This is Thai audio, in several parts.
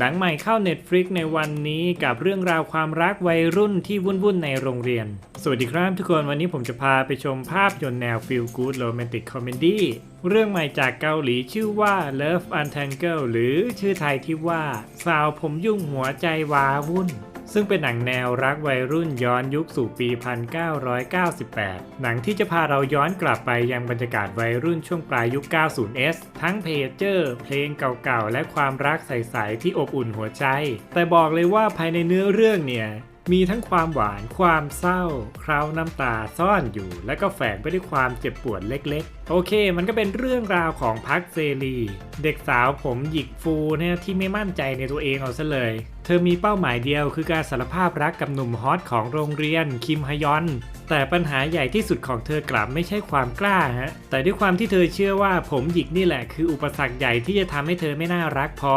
หนังใหม่เข้า Netflix ในวันนี้กับเรื่องราวความรักวัยรุ่นที่วุ่นๆในโรงเรียน สวัสดีครับทุกคนวันนี้ผมจะพาไปชมภาพยนตร์แนว Feel Good Romantic Comedy เรื่องใหม่จากเกาหลีชื่อว่า Love Untangle หรือชื่อไทยที่ว่า สาวผมยุ่งหัวใจวาวุ่น ซึ่งเป็นหนังแนวรักวัยรุ่นย้อนยุคสู่ปี 1998 หนังที่จะพาเราย้อนกลับไปยังบรรยากาศวัยรุ่นช่วงปลายยุค 90s ทั้งเพจเจอร์ เพลงเก่าๆ และความรักใสๆที่อบอุ่นหัวใจ แต่บอกเลยว่าภายในเนื้อเรื่องเนี่ย มีทั้งความหวานความเศร้า คราวน้ำตาซ่อนอยู่ และก็แฝงไปด้วยความเจ็บปวดเล็กๆ โอเค มันก็เป็นเรื่องราวของพักเซรี เด็กสาวผมหยิกฟูเนี่ยที่ไม่มั่นใจในตัวเองเอาซะเลย เธอมีเป้าหมายเดียวคือการสารภาพรักกับหนุ่มฮอตของโรงเรียนคิมฮยอน แต่ปัญหาใหญ่ที่สุดของเธอกลับไม่ใช่ความกล้าฮะ แต่ด้วยความที่เธอเชื่อว่าผมหยิกนี่แหละคืออุปสรรคใหญ่ที่จะทำให้เธอไม่น่ารักพอ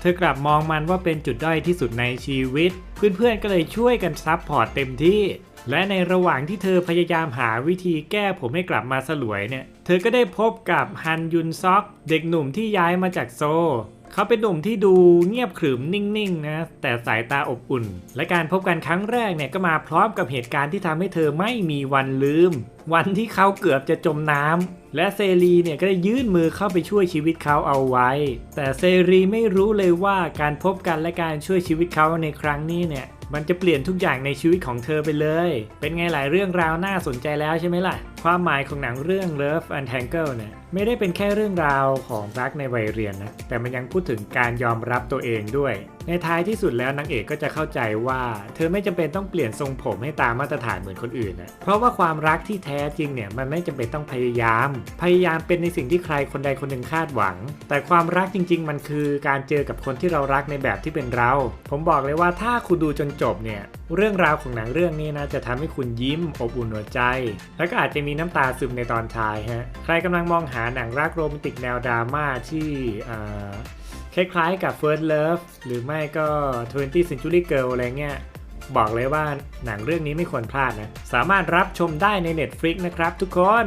เธอกลับมองมันว่าเป็นจุดด้อยที่สุดในชีวิต เพื่อนๆก็เลยช่วยกันซับพอร์ตเต็มที่ และในระหว่างที่เธอพยายามหาวิธีแก้ผมให้กลับมาสลวยเนี่ย เธอก็ได้พบกับฮันยุนซอก เด็กหนุ่มที่ย้ายมาจากโซ เขาเป็นหนุ่มที่ดูเงียบขรึมนิ่งๆนะแต่สายตาอบอุ่น และการพบกันครั้งแรกเนี่ยก็มาพร้อมกับเหตุการณ์ที่ทำให้เธอไม่มีวันลืม วันที่เขาเกือบจะจมน้ำและเซรีเนี่ยก็ได้ยื่นมือเข้าไปช่วยชีวิตเขาเอาไว้ แต่เซรีไม่รู้เลยว่าการพบกันและการช่วยชีวิตเขาในครั้งนี้เนี่ยมันจะเปลี่ยนทุกอย่างในชีวิตของเธอไปเลย เป็นไงหลายเรื่องราวน่าสนใจแล้วใช่ไหมล่ะ ความหมายของหนังเรื่อง Love Untangle เนี่ยไม่ได้เป็นแค่เรื่องราวของรักในวัยเรียนนะ แต่มันยังพูดถึงการยอมรับตัวเองด้วยในท้ายที่สุดแล้วนางเอกก็จะเข้าใจว่า เธอไม่จำเป็นต้องเปลี่ยนทรงผมให้ตามมาตรฐานเหมือนคนอื่นนะเพราะว่าความรักที่แท้จริงเนี่ยมันไม่จำเป็นต้องพยายาม พยายามเป็นในสิ่งที่ใครคนใดคนหนึ่งคาดหวัง แต่ความรักจริง ๆ มันคือการเจอกับคนที่เรารักในแบบที่เป็นเรา ผมบอกเลยว่าถ้าคุณดูจนจบเนี่ยเรื่องราวของหนังเรื่องนี้นะจะทำให้คุณยิ้มอบอุ่นหัวใจ แล้วก็อาจจะมีน้ำตาซึมในตอนท้ายฮะใครกำลังมองหาหนังรักโรแมนติกแนวดราม่าที่ คล้ายๆกับ First Love หรือไม่ก็ 20 Century Girl อะไรเงี้ย บอกเลยว่าหนังเรื่องนี้ไม่ควรพลาดนะ สามารถรับชมได้ใน Netflix นะครับทุกคน